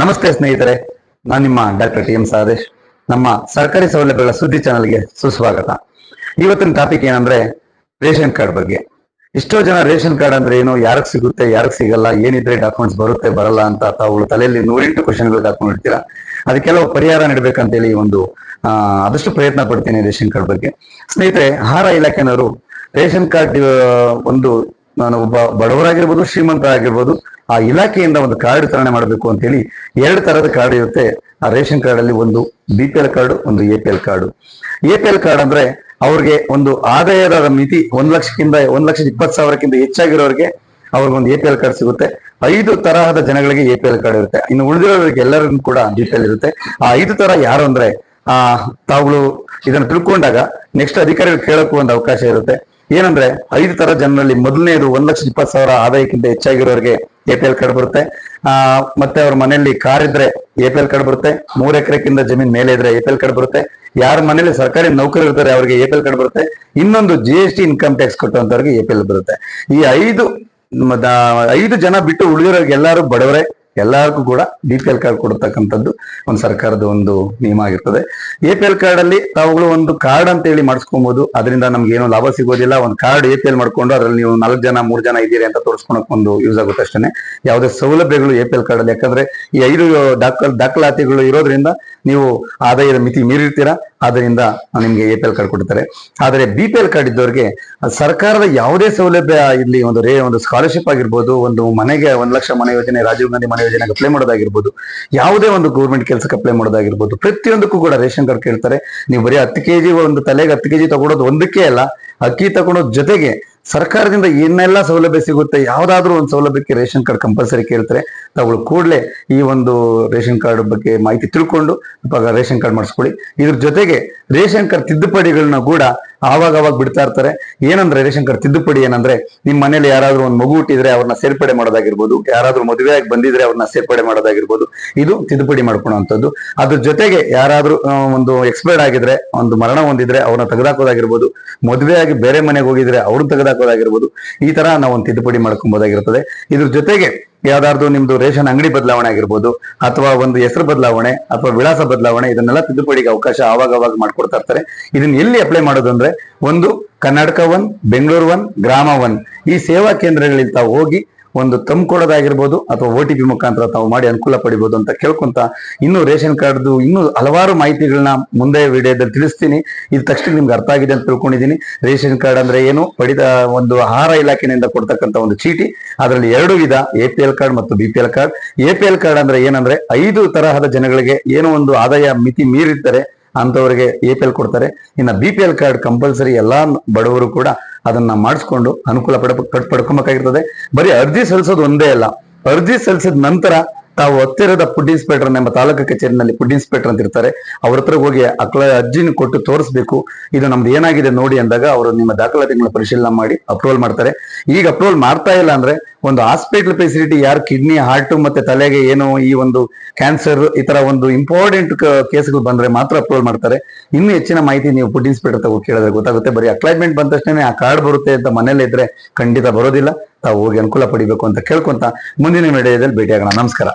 ನಮಸ್ತೆ ಸ್ನೇಹಿತರೆ, ನಾನು ನಿಮ್ಮ ಡಾಕ್ಟರ್ ಟಿ ಎಂ ಸಾದೇಶ್. ನಮ್ಮ ಸರ್ಕಾರಿ ಸೌಲಭ್ಯಗಳ ಸುದ್ದಿ ಚಾನಲ್ಗೆ ಸುಸ್ವಾಗತ. ಇವತ್ತಿನ ಟಾಪಿಕ್ ಏನಂದ್ರೆ ರೇಷನ್ ಕಾರ್ಡ್ ಬಗ್ಗೆ. ಎಷ್ಟೋ ಜನ ರೇಷನ್ ಕಾರ್ಡ್ ಅಂದ್ರೆ ಏನು, ಯಾರಿಗೆ ಸಿಗುತ್ತೆ, ಯಾರಿಗೆ ಸಿಗಲ್ಲ, ಏನಿದ್ರೆ ಡಾಕ್ಯುಮೆಂಟ್ಸ್ ಬರುತ್ತೆ, ಬರಲ್ಲ ಅಂತ ತಾವು ತಲೆಯಲ್ಲಿ ನೂರೆಂಟು ಕ್ವಶನ್ಗಳು ಹಾಕೊಂಡಿರ್ತೀರಾ ಅದಕ್ಕೆಲ್ಲ ಪರಿಹಾರ ನೀಡಬೇಕಂತೇಳಿ ಒಂದು ಆದಷ್ಟು ಪ್ರಯತ್ನ ಪಡ್ತೀನಿ ರೇಷನ್ ಕಾರ್ಡ್ ಬಗ್ಗೆ. ಸ್ನೇಹಿತರೆ, ಆಹಾರ ಇಲಾಖೆನವರು ರೇಷನ್ ಕಾರ್ಡ್ ಒಂದು, ನಾನು ಒಬ್ಬ ಬಡವರಾಗಿರ್ಬೋದು, ಶ್ರೀಮಂತರಾಗಿರ್ಬೋದು ಆ ಇಲಾಖೆಯಿಂದ ಒಂದು ಕಾರ್ಡ್ ವಿತರಣೆ ಮಾಡಬೇಕು ಅಂತೇಳಿ ಎರಡು ತರದ ಕಾರ್ಡ್ ಇರುತ್ತೆ. ಆ ರೇಷನ್ ಕಾರ್ಡ್ ಅಲ್ಲಿ ಒಂದು ಬಿ ಪಿ ಎಲ್ ಕಾರ್ಡ್, ಒಂದು A P L card. A P L card ಅಂದ್ರೆ ಅವ್ರಿಗೆ ಒಂದು ಆದಾಯದ ಮಿತಿ ಒಂದ್ ಲಕ್ಷಕ್ಕಿಂತ, ಒಂದ್ ಲಕ್ಷದ ಇಪ್ಪತ್ತು ಸಾವಿರಕ್ಕಿಂತ ಹೆಚ್ಚಾಗಿರೋರಿಗೆ ಅವ್ರಿಗೊಂದು ಎ ಪಿ ಎಲ್ ಕಾರ್ಡ್ ಸಿಗುತ್ತೆ. ಐದು ತರಹದ ಜನಗಳಿಗೆ ಎ ಪಿ ಎಲ್ ಕಾರ್ಡ್ ಇರುತ್ತೆ. ಇನ್ನು ಉಳಿದಿರೋರಿಗೆ ಎಲ್ಲರಿಗೂ ಕೂಡ ಬಿ ಪಿ ಎಲ್ ಇರುತ್ತೆ. ಆ ಐದು ತರ ಯಾರು ಅಂದ್ರೆ, ಆ, ತಾವುಗಳು ಇದನ್ನ ತಿಳ್ಕೊಂಡಾಗ ನೆಕ್ಸ್ಟ್ ಅಧಿಕಾರಿಗಳು ಕೇಳಕ್ಕೂ ಒಂದು ಅವಕಾಶ ಇರುತ್ತೆ. ಏನಂದ್ರೆ, ಐದು ತರ ಜನರಲ್ಲಿ ಮೊದಲನೇದು ಒಂದ್ ಲಕ್ಷ ಇಪ್ಪತ್ತು ಸಾವಿರ ಆದಾಯಕ್ಕಿಂತ ಹೆಚ್ಚಾಗಿರೋರಿಗೆ ಎ ಪಿ ಎಲ್ ಕಾರ್ಡ್ ಬರುತ್ತೆ. ಆ, ಮತ್ತೆ ಅವ್ರ ಮನೆಯಲ್ಲಿ ಕಾರ್ ಇದ್ರೆ ಎ ಪಿ ಎಲ್ ಕಾರ್ಡ್ ಬರುತ್ತೆ. ಮೂರ್ ಎಕರೆಕ್ಕಿಂತ ಜಮೀನ್ ಮೇಲೆ ಇದ್ರೆ ಎ ಪಿ ಎಲ್ ಕಾರ್ಡ್ ಬರುತ್ತೆ. ಯಾರ ಮನೇಲಿ ಸರ್ಕಾರಿ ನೌಕರಿ ಇರ್ತಾರೆ, ಅವರಿಗೆ ಎ ಪಿ ಎಲ್ ಕಾರ್ಡ್ ಬರುತ್ತೆ. ಇನ್ನೊಂದು G S T income tax ಕೊಟ್ಟಂತವ್ರಿಗೆ A P L ಬರುತ್ತೆ. ಈ ಐದು ಐದು ಜನ ಬಿಟ್ಟು ಉಳಿದಿರೋರಿಗೆ ಎಲ್ಲರೂ ಬಡವರೇ ಎಲ್ಲರಿಗೂ ಕೂಡ ಬಿ ಪಿ ಎಲ್ ಕಾರ್ಡ್ ಕೊಡತಕ್ಕಂಥದ್ದು ಒಂದು ಸರ್ಕಾರದ ಒಂದು ನಿಯಮ ಆಗಿರ್ತದೆ. ಎ ಪಿ ಎಲ್ ಕಾರ್ಡ್ ಅಲ್ಲಿ ತಾವುಗಳು ಒಂದು ಕಾರ್ಡ್ ಅಂತ ಹೇಳಿ ಮಾಡಿಸ್ಕೊಬಹುದು ಅದರಿಂದ ನಮ್ಗೆ ಏನು ಲಾಭ ಸಿಗೋದಿಲ್ಲ. ಒಂದು ಕಾರ್ಡ್ ಎ ಪಿ ಎಲ್ ಮಾಡ್ಕೊಂಡು ಅದ್ರಲ್ಲಿ ನೀವು ನಾಲ್ಕು ಜನ, ಮೂರು ಜನ ಇದ್ದೀರಿ ಅಂತ ತೋರಿಸ್ಕೊಳಕ್ ಒಂದು ಯೂಸ್ ಆಗುತ್ತೆ ಅಷ್ಟೇ ಯಾವುದೇ ಸೌಲಭ್ಯಗಳು ಎ ಪಿ ಎಲ್ ಕಾರ್ಡ್ ಅಲ್ಲಿ ಯಾಕಂದ್ರೆ ಈ ಐದು ದಾಖಲ್ ದಾಖಲಾತಿಗಳು ಇರೋದ್ರಿಂದ ನೀವು ಆದಾಯದ ಮಿತಿ ಮೀರಿರ್ತೀರಾ? ಅದರಿಂದ ನಿಮ್ಗೆ ಎ ಪಿ ಎಲ್ ಕಾರ್ಡ್ ಕೊಡ್ತಾರೆ. ಆದರೆ ಬಿ ಪಿ ಎಲ್ ಕಾರ್ಡ್ ಇದ್ದವರಿಗೆ ಸರ್ಕಾರದ ಯಾವುದೇ ಸೌಲಭ್ಯ ಇಲ್ಲಿ ಒಂದು ರೇ, ಒಂದು ಸ್ಕಾಲರ್ಶಿಪ್ ಆಗಿರ್ಬೋದು, ಒಂದು ಮನೆಗೆ ಒಂದು ಲಕ್ಷ ಮನೆ ಯೋಜನೆ, ರಾಜೀವ್ ಗಾಂಧಿ ಮನೆ ಯೋಜನೆಗೆ ಅಪ್ಲೈ ಮಾಡೋದಾಗಿರ್ಬೋದು, ಯಾವುದೇ ಒಂದು ಗೌರ್ಮೆಂಟ್ ಕೆಲಸಕ್ಕೆ ಅಪ್ಲೈ ಮಾಡೋದಾಗಿರ್ಬೋದು, ಪ್ರತಿಯೊಂದಕ್ಕೂ ಕೂಡ ರೇಷನ್ ಕಾರ್ಡ್ ಕೇಳ್ತಾರೆ. ನೀವು ಬರೀ ಹತ್ತು ಕೆಜಿ ಒಂದು ತಲೆಗೆ ಹತ್ತು ಕೆಜಿ ತಗೊಳೋದು ಒಂದಕ್ಕೆ ಅಲ್ಲ, ಅಕ್ಕಿ ತಗೊಳೋದ್ ಜೊತೆಗೆ ಸರ್ಕಾರದಿಂದ ಏನೆಲ್ಲ ಸೌಲಭ್ಯ ಸಿಗುತ್ತೆ, ಯಾವುದಾದ್ರೂ ಒಂದು ಸೌಲಭ್ಯಕ್ಕೆ ರೇಷನ್ ಕಾರ್ಡ್ ಕಂಪಲ್ಸರಿ ಕೇಳ್ತಾರೆ ತಾವುಗಳು ಕೂಡಲೇ ಈ ಒಂದು ರೇಷನ್ ಕಾರ್ಡ್ ಬಗ್ಗೆ ಮಾಹಿತಿ ತಿಳ್ಕೊಂಡು ರೇಷನ್ ಕಾರ್ಡ್ ಮಾಡಿಸ್ಕೊಳ್ಳಿ. ಇದ್ರ ಜೊತೆಗೆ ರೇಷನ್ ಕಾರ್ಡ್ ತಿದ್ದುಪಡಿಗಳನ್ನ ಕೂಡ ಆವಾಗ ಅವಾಗ ಬಿಡ್ತಾ ಇರ್ತಾರೆ. ಏನಂದ್ರೆ ರವಿಶಂಕರ್, ತಿದ್ದುಪಡಿ ಏನಂದ್ರೆ ನಿಮ್ಮ ಮನೇಲಿ ಯಾರಾದ್ರೂ ಒಂದು ಮಗು ಹುಟ್ಟಿದ್ರೆ ಅವ್ರನ್ನ ಸೇರ್ಪಡೆ ಮಾಡೋದಾಗಿರ್ಬೋದು, ಯಾರಾದ್ರೂ ಮದುವೆಯಾಗಿ ಬಂದಿದ್ರೆ ಅವ್ರನ್ನ ಸೇರ್ಪಡೆ ಮಾಡೋದಾಗಿರ್ಬೋದು, ಇದು ತಿದ್ದುಪಡಿ ಮಾಡ್ಕೊಳ್ಳೋಂಥದ್ದು ಅದ್ರ ಜೊತೆಗೆ ಯಾರಾದ್ರೂ ಒಂದು ಎಕ್ಸ್ಪೈರ್ಡ್ ಆಗಿದ್ರೆ, ಒಂದು ಮರಣ ಹೊಂದಿದ್ರೆ ಅವ್ರನ್ನ ತೆಗೆದಾಕೋದಾಗಿರ್ಬೋದು, ಮದುವೆಯಾಗಿ ಬೇರೆ ಮನೆಗೆ ಹೋಗಿದ್ರೆ ಅವ್ರನ್ನ ತೆಗೆದಾಕೋದಾಗಿರ್ಬೋದು, ಈ ತರ ನಾವು ಒಂದು ತಿದ್ದುಪಡಿ ಮಾಡ್ಕೊಬೋದಾಗಿರ್ತದೆ. ಇದ್ರ ಜೊತೆಗೆ ಯಾವ್ದಾದ್ರು ನಿಮ್ದು ರೇಷನ್ ಅಂಗಡಿ ಬದಲಾವಣೆ ಆಗಿರ್ಬೋದು, ಅಥವಾ ಒಂದು ಹೆಸರು ಬದಲಾವಣೆ, ಅಥವಾ ವಿಳಾಸ ಬದಲಾವಣೆ, ಇದನ್ನೆಲ್ಲ ತಿದ್ದುಪಡಿಗೆ ಅವಕಾಶ ಆವಾಗ ಅವಾಗ ಮಾಡ್ಕೊಡ್ತಾ ಇರ್ತಾರೆ. ಇದನ್ನ ಎಲ್ಲಿ ಅಪ್ಲೈ ಮಾಡೋದು ಅಂದ್ರೆ, ಒಂದು Karnataka one, Bengaluru one, Grama one, ಈ ಸೇವಾ ಕೇಂದ್ರಗಳಲ್ಲಿ ಹೋಗಿ ಒಂದು ತಮ್ ಅಥವಾ ಓ ಟಿ ಪಿ ಮುಖಾಂತರ ತಾವು ಮಾಡಿ ಅನುಕೂಲ ಪಡಿಬೋದು ಅಂತ ಕೇಳ್ಕೊಂತ ಇನ್ನು ರೇಷನ್ ಕಾರ್ಡ್ದು ಇನ್ನೂ ಹಲವಾರು ಮಾಹಿತಿಗಳನ್ನ ಮುಂದೆ ವಿಡಿಯೋದಲ್ಲಿ ತಿಳಿಸ್ತೀನಿ. ಇದು ತಕ್ಷಣ ನಿಮ್ಗೆ ಅರ್ಥ ಆಗಿದೆ ಅಂತ ತಿಳ್ಕೊಂಡಿದ್ದೀನಿ. ರೇಷನ್ ಕಾರ್ಡ್ ಅಂದ್ರೆ ಏನು? ಪಡಿದ ಒಂದು ಆಹಾರ ಇಲಾಖೆಯಿಂದ ಕೊಡ್ತಕ್ಕಂತ ಒಂದು ಚೀಟಿ. ಅದರಲ್ಲಿ ಎರಡು ವಿಧ, ಎ ಪಿ ಎಲ್ ಕಾರ್ಡ್ ಮತ್ತು B P L card. A P L card ಅಂದ್ರೆ ಏನಂದ್ರೆ ಐದು ತರಹದ ಜನಗಳಿಗೆ ಏನೋ ಒಂದು ಆದಾಯ ಮಿತಿ ಮೀರಿರ್ತಾರೆ ಅಂತವರಿಗೆ ಎ ಪಿ ಎಲ್ ಕೊಡ್ತಾರೆ. ಇನ್ನ B P L card compulsory ಎಲ್ಲಾ ಬಡವರು ಕೂಡ ಅದನ್ನ ಮಾಡಿಸ್ಕೊಂಡು ಅನುಕೂಲ ಪಡ, ಪಡ್- ಪಡ್ಕೊಬೇಕಾಗಿರ್ತದೆ. ಬರೀ ಅರ್ಜಿ ಸಲ್ಲಿಸೋದು ಒಂದೇ ಅಲ್ಲ. ಅರ್ಜಿ ಸಲ್ಲಿಸಿದ ನಂತರ ತಾವು ಹತ್ತಿರದ ಫುಡ್ ಇನ್ಸ್ಪೆಕ್ಟರ್ ನಮ್ಮ ತಾಲೂಕು ಕಚೇರಿನಲ್ಲಿ ಫುಡ್ ಇನ್ಸ್ಪೆಕ್ಟರ್ ಅಂತ ಇರ್ತಾರೆ. ಅವ್ರ ಹತ್ರ ಹೋಗಿ ಅಕ್ಳ ಅರ್ಜಿನ ಕೊಟ್ಟು ತೋರಿಸ್ಬೇಕು. ಇದು ನಮ್ದು ಏನಾಗಿದೆ ನೋಡಿ ಅಂದಾಗ ಅವರು ನಿಮ್ಮ ದಾಖಲಾತಿಗಳನ್ನ ಪರಿಶೀಲನೆ ಮಾಡಿ ಅಪ್ರೂವಲ್ ಮಾಡ್ತಾರೆ. ಈಗ ಅಪ್ರೂವಲ್ ಮಾಡ್ತಾ ಇಲ್ಲ ಅಂದ್ರೆ ಒಂದು ಹಾಸ್ಪಿಟಲ್ ಫೆಸಿಲಿಟಿ ಯಾರು ಕಿಡ್ನಿ ಹಾರ್ಟ್ ಮತ್ತೆ ತಲೆಗೆ ಏನು ಈ ಒಂದು ಕ್ಯಾನ್ಸರ್ ಈ ತರ ಒಂದು ಇಂಪಾರ್ಟೆಂಟ್ ಕೇಸ್ಗಳು ಬಂದ್ರೆ ಮಾತ್ರ ಅಪ್ಲೋಡ್ ಮಾಡ್ತಾರೆ. ಇನ್ನು ಹೆಚ್ಚಿನ ಮಾಹಿತಿ ನೀವು ಫುಡ್ ಇನ್ಸ್ಪೆಕ್ಟರ್ ತಗೋ ಕೇಳಿದ್ರೆ ಗೊತ್ತಾಗುತ್ತೆ. ಬರೀ ಅಕ್ಲೈಮೆಂಟ್ ಬಂದ ತಕ್ಷಣ ಆ ಕಾರ್ಡ್ ಬರುತ್ತೆ ಅಂತ ಮನೇಲಿ ಇದ್ರೆ ಖಂಡಿತ ಬರೋದಿಲ್ಲ. ತಾವು ಹೋಗಿ ಅನುಕೂಲ ಪಡಿಬೇಕು ಅಂತ ಕೇಳ್ಕೊಂತ ಮುಂದಿನ ವಿಡಿಯೋದಲ್ಲಿ ಭೇಟಿಯಾಗೋಣ. ನಮಸ್ಕಾರ.